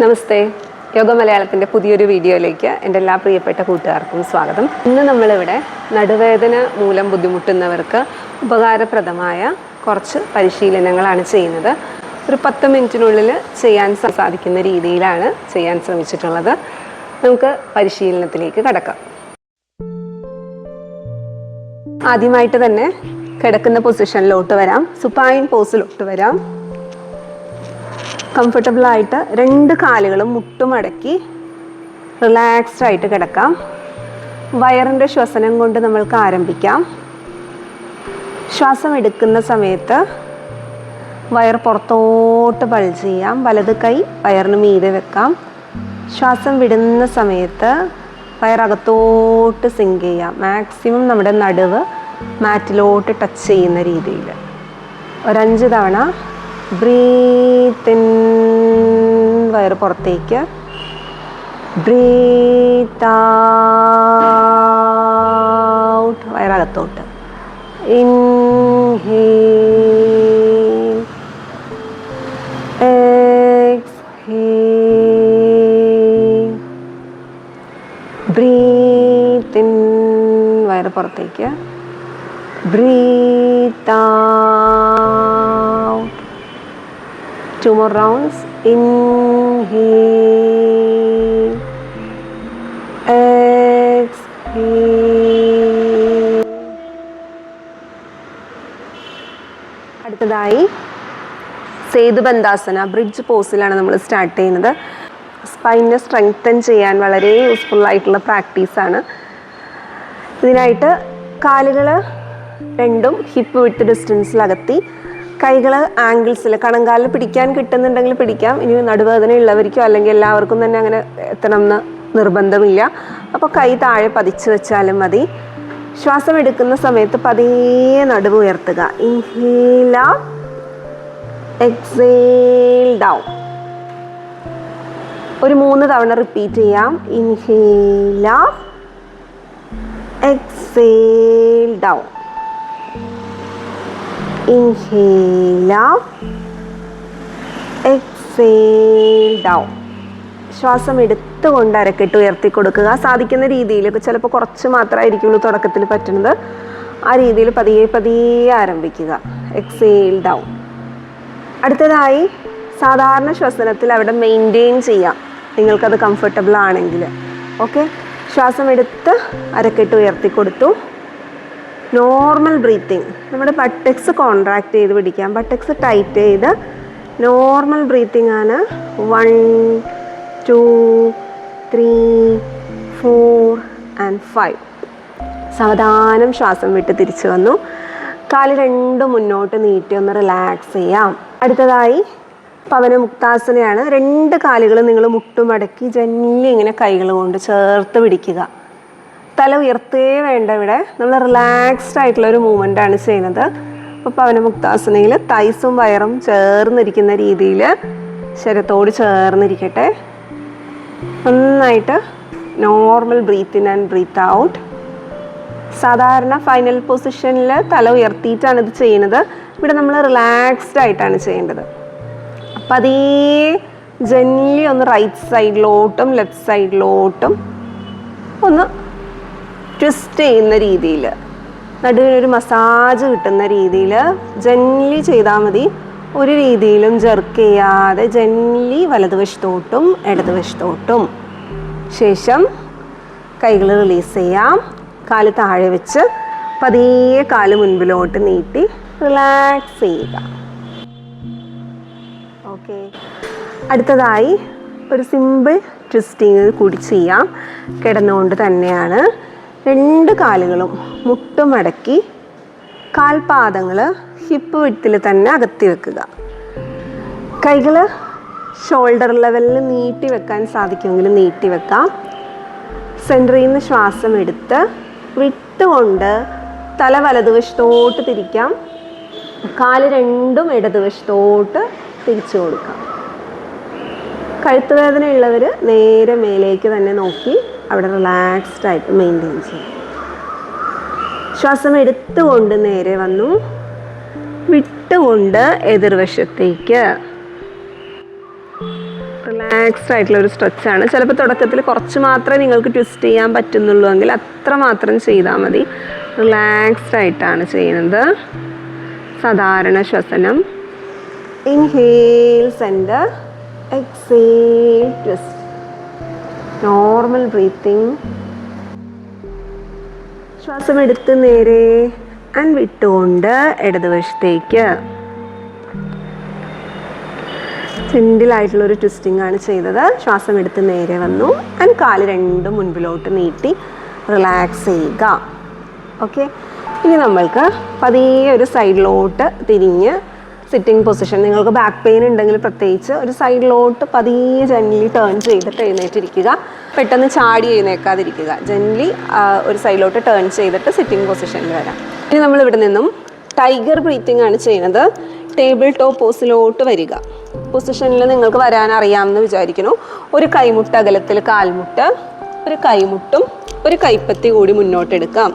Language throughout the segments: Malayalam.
നമസ്തേ. യോഗ മലയാളത്തിന്റെ പുതിയൊരു വീഡിയോയിലേക്ക് എന്റെ എല്ലാ പ്രിയപ്പെട്ട കൂട്ടുകാർക്കും സ്വാഗതം. ഇന്ന് നമ്മളിവിടെ നടുവേദന മൂലം ബുദ്ധിമുട്ടുന്നവർക്ക് ഉപകാരപ്രദമായ കുറച്ച് പരിശീലനങ്ങളാണ് ചെയ്യുന്നത്. ഒരു പത്ത് മിനിറ്റിനുള്ളിൽ ചെയ്യാൻ സാധിക്കുന്ന രീതിയിലാണ് ചെയ്യാൻ ശ്രമിച്ചിട്ടുള്ളത്. നമുക്ക് പരിശീലനത്തിലേക്ക് കടക്കാം. ആദ്യമായിട്ട് തന്നെ കിടക്കുന്ന പൊസിഷനിലോട്ട് വരാം. സുപ്പായിൻ പോസിലോട്ട് വരാം. കംഫർട്ടബിൾ ആയിട്ട് രണ്ട് കാലുകളും മുട്ടുമടക്കി റിലാക്സ്ഡ് ആയിട്ട് കിടക്കാം. വയറിന്റെ ശ്വസനം കൊണ്ട് നമ്മൾക്ക് ആരംഭിക്കാം. ശ്വാസം എടുക്കുന്ന സമയത്ത് വയർ പുറത്തോട്ട് ബൾജ് ചെയ്യാം. വലത് കൈ വയറിന് മീതെ വെക്കാം. ശ്വാസം വിടുന്ന സമയത്ത് വയറകത്തോട്ട് സിങ്ക് ചെയ്യാം. മാക്സിമം നമ്മുടെ നടുവ് മാറ്റിലോട്ട് ടച്ച് ചെയ്യുന്ന രീതിയിൽ. ഒരഞ്ച് തവണ ബ്രീത്ത് ഇൻ വയർ പുറത്തേക്ക്. ബ്രീത്ത് ഔട്ട് വയറകത്തോട്ട് ഇൻ ബ്രീത്തിൻ വയറ് പുറത്തേക്ക്. Breathe two more rounds. Inhale. Exhale. അടുത്തതായി സേതുബന്ധാസന ബ്രിഡ്ജ് പോസിലാണ് നമ്മൾ സ്റ്റാർട്ട് ചെയ്യുന്നത്. സ്പൈനെ സ്ട്രെങ്തൻ ചെയ്യാൻ വളരെ യൂസ്ഫുൾ ആയിട്ടുള്ള പ്രാക്ടീസാണ് ഇതിനായിട്ട് കാലുകൾ രണ്ടും ഹിപ്പ് വിട്ട് ഡിസ്റ്റൻസിലകത്തി കൈകൾ ആംഗിൾസിൽ കണങ്കാലിൽ പിടിക്കാൻ കിട്ടുന്നുണ്ടെങ്കിൽ പിടിക്കാം. ഇനി നടുവേദന ഉള്ളവർക്കോ അല്ലെങ്കിൽ എല്ലാവർക്കും തന്നെ അങ്ങനെ എത്തണം എന്ന് നിർബന്ധമില്ല. അപ്പോൾ കൈ താഴെ പതിച്ചു വെച്ചാലും മതി. ശ്വാസം എടുക്കുന്ന സമയത്ത് പതിയെ നടുവ് ഉയർത്തുക. ഇൻഹീല ഡൗൺ ഒരു മൂന്ന് തവണ റിപ്പീറ്റ് ചെയ്യാം. Inhale exhale down inhale exhale down ശ്വാസം എടുത്തുകൊണ്ട് അരക്കെട്ട് ഉയർത്തി കൊടുക്കുക. സാധിക്കുന്ന രീതിയിൽ ചിലപ്പോൾ കുറച്ച് മാത്രമായിരിക്കുള്ളൂ തുടക്കത്തിൽ പറ്റുന്നത്. ആ രീതിയിൽ പതിയെ പതിയെ ആരംഭിക്കുക. എക്സേൽ ഡൗൺ അടുത്തതായി സാധാരണ ശ്വസനത്തിൽ അവിടെ മെയിന്റെയിൻ ചെയ്യാം. നിങ്ങൾക്കത് കംഫർട്ടബിൾ ആണെങ്കിൽ. ഓക്കെ ശ്വാസം എടുത്ത് അരക്കെട്ട് ഉയർത്തി കൊടുത്തു. Normal breathing. നമ്മുടെ ബട്ടക്സ് കോൺട്രാക്ട് ചെയ്ത് പിടിക്കാം. ബട്ടക്സ് ടൈറ്റ് ചെയ്ത് നോർമൽ ബ്രീത്തിങ് ആണ്. One two three four and five സാവധാനം ശ്വാസം വിട്ട് തിരിച്ചു വന്നു. കാൽ രണ്ടും മുന്നോട്ട് നീട്ടി ഒന്ന് റിലാക്സ് ചെയ്യാം. അടുത്തതായി പവന മുക്താസനയാണ് രണ്ട് കാലുകൾ നിങ്ങൾ മുട്ടുമടക്കി ജന്യ ഇങ്ങനെ കൈകൾ കൊണ്ട് ചേർത്ത് പിടിക്കുക. തല ഉയർത്തേ വേണ്ട ഇവിടെ. നമ്മൾ റിലാക്സ്ഡ് ആയിട്ടുള്ള ഒരു മൂവ്മെന്റ് ആണ് ചെയ്യുന്നത്. അപ്പോൾ പവന മുക്താസനയിൽ തൈസും വയറും ചേർന്നിരിക്കുന്ന രീതിയിൽ ശരത്തോട് ചേർന്നിരിക്കട്ടെ. നന്നായിട്ട് normal breathe in and breathe out സാധാരണ ഫൈനൽ പൊസിഷനിൽ തല ഉയർത്തിയിട്ടാണ് ഇത് ചെയ്യുന്നത്. ഇവിടെ നമ്മൾ റിലാക്സ്ഡ് ആയിട്ടാണ് ചെയ്യേണ്ടത്. അപ്പം അതേ ജെൻലി ഒന്ന് റൈറ്റ് സൈഡിലോട്ടും ലെഫ്റ്റ് സൈഡിലോട്ടും ഒന്ന് ട്വിസ്റ്റ് ചെയ്യുന്ന രീതിയിൽ നടുവിനൊരു മസാജ് കിട്ടുന്ന രീതിയിൽ ജെൻലി ചെയ്താൽ മതി. ഒരു രീതിയിലും ജെർക്ക് ചെയ്യാതെ ജെൻലി വലതുവശത്തോട്ടും ഇടതുവശത്തോട്ടും. ശേഷം കൈകൾ റിലീസ് ചെയ്യാം. കാൽ താഴെ വെച്ച് പതിയെ കാൽ മുൻപിലോട്ട് നീട്ടി റിലാക്സ് ചെയ്യുക. ഓക്കെ അടുത്തതായി ഒരു സിമ്പിൾ ട്വിസ്റ്റിങ് കൂടി ചെയ്യാം. കിടന്നുകൊണ്ട് തന്നെയാണ് രണ്ട് കാലുകളും മുട്ടുമടക്കി കാൽപാദങ്ങൾ ഹിപ്പ് വിട്ടിൽ തന്നെ അകത്തി വെക്കുക. കൈകൾ ഷോൾഡർ ലെവലിൽ നീട്ടി വെക്കാൻ സാധിക്കുമെങ്കിൽ നീട്ടി വെക്കാം. സെന്ററിൽ നിന്ന് ശ്വാസം എടുത്ത് വിട്ടുകൊണ്ട് തല വലതുവശത്തോട്ട് തിരിക്കാം. കാൽ രണ്ടും ഇടതുവശത്തോട്ട് തിരിച്ചു കൊടുക്കാം. കഴുത്തുവേദന വേദനയുള്ളവർ നേരെ മേലേക്ക് തന്നെ നോക്കി അവിടെ റിലാക്സ്ഡ് ആയിട്ട് മെയിന്റെയിൻ ചെയ്യും. ശ്വാസം എടുത്തുകൊണ്ട് നേരെ വന്നു. വിട്ടുകൊണ്ട് എതിർവശത്തേക്ക്. റിലാക്സ്ഡ് ആയിട്ടുള്ള ഒരു സ്ട്രെച്ചാണ് ചിലപ്പോൾ തുടക്കത്തിൽ കുറച്ച് മാത്രമേ നിങ്ങൾക്ക് ട്വിസ്റ്റ് ചെയ്യാൻ പറ്റുന്നുള്ളൂ എങ്കിൽ അത്ര മാത്രം ചെയ്താൽ മതി. റിലാക്സ്ഡ് ആയിട്ടാണ് ചെയ്യുന്നത്. സാധാരണ ശ്വസനം. Inhale centre exhale twist normal breathing ശ്വാസം എടുത്ത് നേരെ ആൻഡ് വിട്ടുകൊണ്ട് ഇടതുവശത്തേക്ക്. സിൻഡിലായിട്ടുള്ള ഒരു ട്വിസ്റ്റിംഗ് ആണ് ചെയ്തത്. ശ്വാസം എടുത്ത് നേരെ വന്നു. ആൻഡ് കാൽ രണ്ടും മുൻപിലോട്ട് നീട്ടി റിലാക്സ് ചെയ്യുക. ഓക്കെ ഇനി നമ്മൾക്ക് പതിയെ ഒരു സൈഡിലോട്ട് തിരിഞ്ഞ് സിറ്റിംഗ് പൊസിഷൻ നിങ്ങൾക്ക് ബാക്ക് പെയിൻ ഉണ്ടെങ്കിൽ പ്രത്യേകിച്ച് ഒരു സൈഡിലോട്ട് പതിയെ ജനലി ടേൺ ചെയ്തിട്ട് എഴുന്നേറ്റിരിക്കുക. പെട്ടെന്ന് ചാടി എഴുന്നേക്കാതിരിക്കുക ജനലി ഒരു സൈഡിലോട്ട് ടേൺ ചെയ്തിട്ട് സിറ്റിംഗ് പൊസിഷനിൽ വരാം. ഇനി നമ്മൾ ഇവിടെ നിന്നും ടൈഗർ ബ്രീത്തിങ് ആണ് ചെയ്യുന്നത്. ടേബിൾ ടോപ്പ് പോസിലോട്ട് വരിക. പൊസിഷനിൽ നിങ്ങൾക്ക് വരാൻ അറിയാമെന്ന് വിചാരിക്കുന്നു. ഒരു കൈമുട്ട് അകലത്തിൽ കാൽമുട്ട് ഒരു കൈമുട്ടും ഒരു കൈപ്പത്തി കൂടി മുന്നോട്ടെടുക്കാം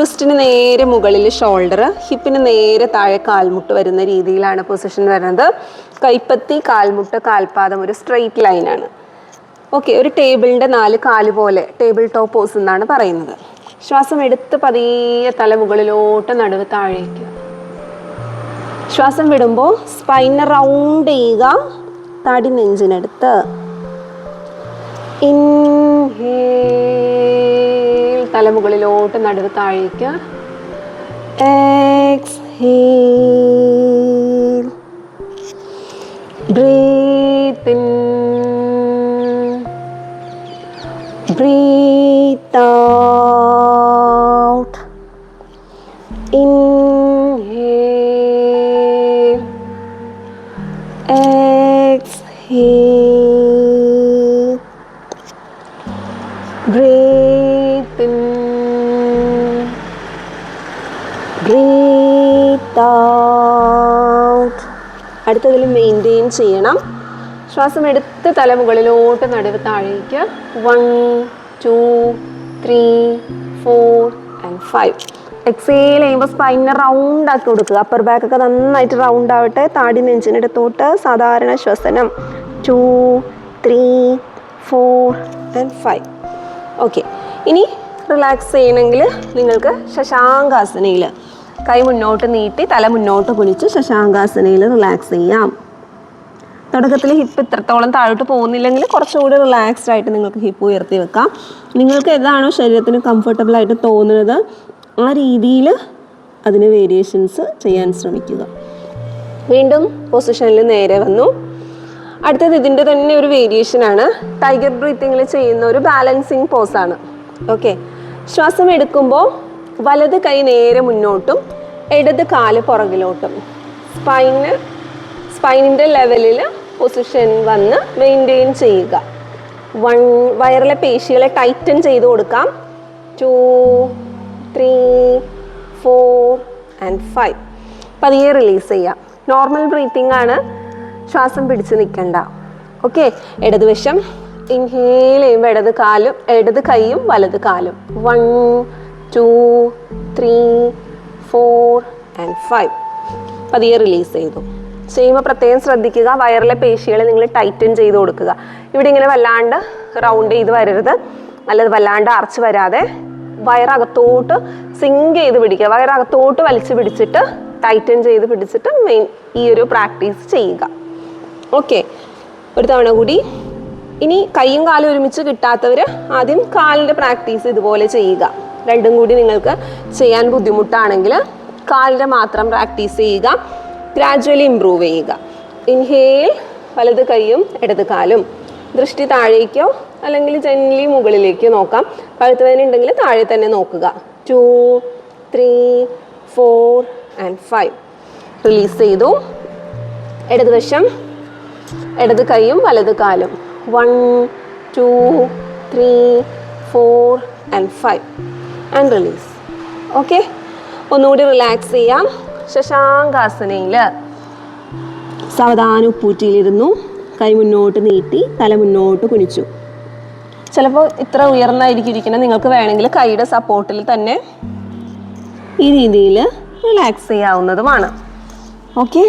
റിസ്റ്റിന് നേരെ മുകളിൽ ഷോൾഡർ ഹിപ്പിന് നേരെ താഴെ കാൽമുട്ട് വരുന്ന രീതിയിലാണ് പൊസിഷൻ വരുന്നത്. കൈപ്പത്തി കാൽമുട്ട് കാൽപാദം ഒരു സ്ട്രെയിറ്റ് ലൈനാണ് ഓക്കെ ഒരു ടേബിളിന്റെ നാല് കാൽ പോലെ ടേബിൾ ടോപ്പ് പോസ് എന്നാണ് പറയുന്നത്. ശ്വാസം എടുത്ത് പതിയെ തല മുകളിലോട്ട് നടുവ് താഴേക്ക്. ശ്വാസം വിടുമ്പോൾ സ്പൈനെ റൗണ്ട് ചെയ്യുക. തടി നെഞ്ചിനടുത്ത്. ഇൻഹേൽ തല മുകളിലോട്ട് നടുവ് താഴേക്ക് exhale breathe breathe അടുത്തതിൽ മെയിന്റെയിൻ ചെയ്യണം. ശ്വാസം എടുത്ത് തലമുകളിലോട്ട് നടുവ് താഴേക്ക്. One two three four and five exhale ചെയ്യുമ്പോൾ സ്പൈനെ റൗണ്ട് ആക്കി കൊടുക്കുക. അപ്പർ ബാക്ക് ഒക്കെ നന്നായിട്ട് റൗണ്ട് ആവട്ടെ. താടി നെഞ്ചിനടുത്തോട്ട് സാധാരണ ശ്വസനം. Two three four and five okay ഇനി റിലാക്സ് ചെയ്യണമെങ്കിൽ നിങ്ങൾക്ക് ശശാങ്കാസനയിൽ കൈ മുന്നോട്ട് നീട്ടി തല മുന്നോട്ട് കുനിച്ച് ശശാങ്കാസനയിൽ റിലാക്സ് ചെയ്യാം. തുടക്കത്തിൽ ഹിപ്പ് ഇത്രത്തോളം താഴോട്ട് പോകുന്നില്ലെങ്കിൽ കുറച്ചുകൂടി റിലാക്സ്ഡ് ആയിട്ട് നിങ്ങൾക്ക് ഹിപ്പ് ഉയർത്തി വെക്കാം. നിങ്ങൾക്ക് ഏതാണോ ശരീരത്തിന് കംഫർട്ടബിൾ ആയിട്ട് തോന്നുന്നത് ആ രീതിയിൽ അതിന് വേരിയേഷൻസ് ചെയ്യാൻ ശ്രമിക്കുക. വീണ്ടും പൊസിഷനിൽ നേരെ വന്നു. അടുത്തത് ഇതിന്റെ തന്നെ ഒരു വേരിയേഷനാണ് ടൈഗർ ബ്രീത്തിങ്ങിൽ ചെയ്യുന്ന ഒരു ബാലൻസിങ് പോസാണ് ഓക്കെ ശ്വാസം എടുക്കുമ്പോൾ വലത് കൈ നേരെ മുന്നോട്ടും ഇടത് കാൽ പുറകിലോട്ടും. സ്പൈന് സ്പൈനിന്റെ ലെവലിൽ പൊസിഷൻ വന്ന് മെയിന്റെയിൻ ചെയ്യുക. വൺ വയറിലെ പേശികളെ ടൈറ്റൻ ചെയ്ത് കൊടുക്കാം. Two three four and five പതിയെ റിലീസ് ചെയ്യാം നോർമൽ ബ്രീത്തിങ് ആണ്. ശ്വാസം പിടിച്ച് നിൽക്കണ്ട. ഓക്കെ ഇടതുവശം ഇൻഹേൽ ചെയ്യുമ്പോൾ ഇടത് കാലും ഇടത് കൈയും വലത് കാലും. One two three four and five പതിയെ റിലീസ് ചെയ്തു. ചെയ്യുമ്പോൾ പ്രത്യേകം ശ്രദ്ധിക്കുക. വയറിലെ പേശികളെ നിങ്ങൾ ടൈറ്റൻ ചെയ്ത് കൊടുക്കുക. ഇവിടെ ഇങ്ങനെ വല്ലാണ്ട് റൗണ്ട് ചെയ്ത് വരരുത്. അല്ലത് വല്ലാണ്ട് അറച്ച് വരാതെ വയറകത്തോട്ട് സിങ്ക് ചെയ്ത് പിടിക്കുക. വയറകത്തോട്ട് വലിച്ചു പിടിച്ചിട്ട് ടൈറ്റൻ ചെയ്ത് പിടിച്ചിട്ട് മെയിൻ ഈ ഒരു പ്രാക്ടീസ് ചെയ്യുക. ഓക്കെ ഒരു തവണ കൂടി ഇനി കൈയും കാലും ഒരുമിച്ച് കിട്ടാത്തവർ ആദ്യം കാലിന്റെ പ്രാക്ടീസ് ഇതുപോലെ ചെയ്യുക. രണ്ടും കൂടി നിങ്ങൾക്ക് ചെയ്യാൻ ബുദ്ധിമുട്ടാണെങ്കിൽ കാലിന്റെ മാത്രം പ്രാക്ടീസ് ചെയ്യുക. ഗ്രാജുവലി ഇമ്പ്രൂവ് ചെയ്യുക. ഇൻഹേൽ വലത് കൈയും ഇടത് കാലും. ദൃഷ്ടി താഴേക്കോ അല്ലെങ്കിൽ ജനലി മുകളിലേക്കോ നോക്കാം. കഴുത്ത് വേദന ഉണ്ടെങ്കിൽ താഴെ തന്നെ നോക്കുക. Two three four and five release ചെയ്തു. ഇടതുവശം ഇടത് കൈയും വലത് കാലും. One two three four and five and release okay ഒന്നുകൂടി റിലാക്സ് ചെയ്യാം. ശശാങ്കാസനയിൽ സാവധാനം ഉപ്പൂറ്റിയിലിരുന്നു. കൈ മുന്നോട്ട് നീട്ടി തല മുന്നോട്ട് കുനിച്ചു. ചിലപ്പോൾ ഇത്ര ഉയർന്നായിരിക്കും ഇരിക്കുന്നത്. നിങ്ങൾക്ക് വേണമെങ്കിൽ കൈയുടെ സപ്പോർട്ടിൽ തന്നെ ഈ രീതിയിൽ റിലാക്സ് ചെയ്യാവുന്നതുമാണ്. ഓക്കെ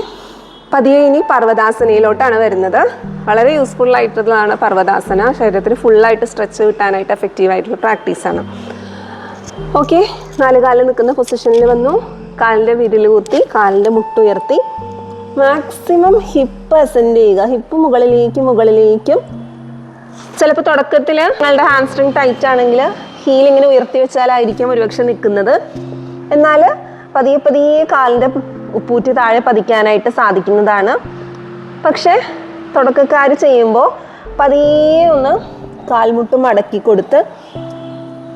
പതിയെ ഇനി പർവതാസനയിലോട്ടാണ് വരുന്നത്. വളരെ യൂസ്ഫുൾ ആയിട്ടുള്ളതാണ് പർവതാസന. ശരീരത്തിന് ഫുള്ളായിട്ട് സ്ട്രെച്ച് കിട്ടാനായിട്ട് എഫക്റ്റീവ് ആയിട്ടുള്ള പ്രാക്ടീസാണ് ഓക്കെ നാല് കാലിൽ നിൽക്കുന്ന പൊസിഷനിൽ വന്നു. കാലിന്റെ വിരൽ കുത്തി കാലിന്റെ മുട്ടുയർത്തി മാക്സിമം ഹിപ്പ് അസെൻഡ് ചെയ്യുക. ഹിപ്പ് മുകളിലേക്കും മുകളിലേക്കും. ചിലപ്പോൾ തുടക്കത്തിൽ നിങ്ങളുടെ ഹാൻഡ് സ്ട്രിങ് ടൈറ്റ് ആണെങ്കിൽ ഹീൽ ഇങ്ങനെ ഉയർത്തി വെച്ചാലായിരിക്കും ഒരുപക്ഷെ നിൽക്കുന്നത്. എന്നാൽ പതിയെ പതിയെ കാലിന്റെ ഉപ്പൂറ്റി താഴെ പതിക്കാനായിട്ട് സാധിക്കുന്നതാണ്. പക്ഷേ തുടക്കക്കാർ ചെയ്യുമ്പോൾ പതിയെ ഒന്ന് കാൽമുട്ട് മടക്കി കൊടുത്ത്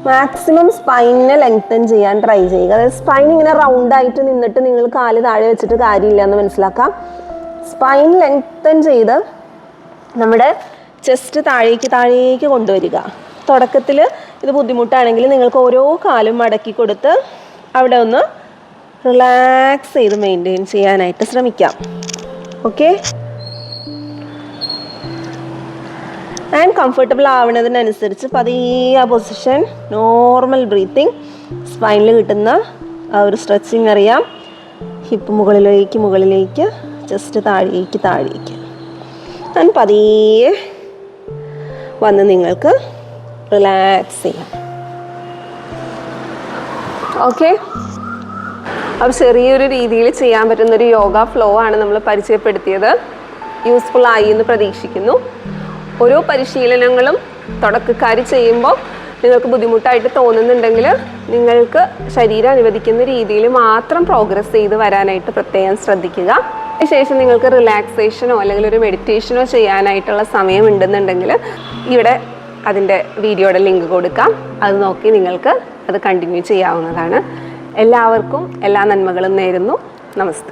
മാക്സിമം സ്പൈനിനെ ലെങ്തൻ ചെയ്യാൻ ട്രൈ ചെയ്യുക. അതായത് സ്പൈൻ ഇങ്ങനെ റൗണ്ടായിട്ട് നിന്നിട്ട് നിങ്ങൾ കാൽ താഴെ വെച്ചിട്ട് കാര്യമില്ല എന്ന് മനസ്സിലാക്കാം. സ്പൈൻ ലെങ്തൻ ചെയ്ത് നമ്മുടെ ചെസ്റ്റ് താഴേക്ക് താഴേക്ക് കൊണ്ടുവരിക. തുടക്കത്തിൽ ഇത് ബുദ്ധിമുട്ടാണെങ്കിൽ നിങ്ങൾക്ക് ഓരോ കാലും മടക്കി കൊടുത്ത് അവിടെ ഒന്ന് റിലാക്സ് ചെയ്ത് മെയിന്റെയിൻ ചെയ്യാനായിട്ട് ശ്രമിക്കാം. ഓക്കെ ആൻഡ് കംഫർട്ടബിൾ ആവുന്നതിനനുസരിച്ച് പതിയെ പൊസിഷൻ നോർമൽ ബ്രീത്തിങ് സ്പൈനിൽ കിട്ടുന്ന ആ ഒരു സ്ട്രെച്ചിങ് അറിയാം. ഹിപ്പ് മുകളിലേക്ക് മുകളിലേക്ക് ജസ്റ്റ് താഴേക്ക് താഴേക്ക്. ആൻഡ് പതിയെ വന്ന് നിങ്ങൾക്ക് റിലാക്സ് ചെയ്യാം. ഓക്കെ അപ്പോൾ ചെറിയൊരു രീതിയിൽ ചെയ്യാൻ പറ്റുന്ന ഒരു യോഗ ഫ്ലോ ആണ് നമ്മൾ പരിചയപ്പെടുത്തിയത്. യൂസ്ഫുൾ ആയി എന്ന് പ്രതീക്ഷിക്കുന്നു. ഓരോ പരിശീലനങ്ങളും തുടക്കക്കാർ ചെയ്യുമ്പോൾ നിങ്ങൾക്ക് ബുദ്ധിമുട്ടായിട്ട് തോന്നുന്നുണ്ടെങ്കിൽ നിങ്ങൾക്ക് ശരീരം അനുവദിക്കുന്ന രീതിയിൽ മാത്രം പ്രോഗ്രസ് ചെയ്ത് വരാനായിട്ട് പ്രത്യേകം ശ്രദ്ധിക്കുക. അതിനുശേഷം നിങ്ങൾക്ക് റിലാക്സേഷനോ അല്ലെങ്കിൽ ഒരു മെഡിറ്റേഷനോ ചെയ്യാനായിട്ടുള്ള സമയം ഉണ്ടെന്നുണ്ടെങ്കിൽ ഇവിടെ അതിന്റെ വീഡിയോയുടെ ലിങ്ക് കൊടുക്കാം. അത് നോക്കി നിങ്ങൾക്ക് അത് കണ്ടിന്യൂ ചെയ്യാവുന്നതാണ്. എല്ലാവർക്കും എല്ലാ നന്മകളും നേരുന്നു. നമസ്തേ.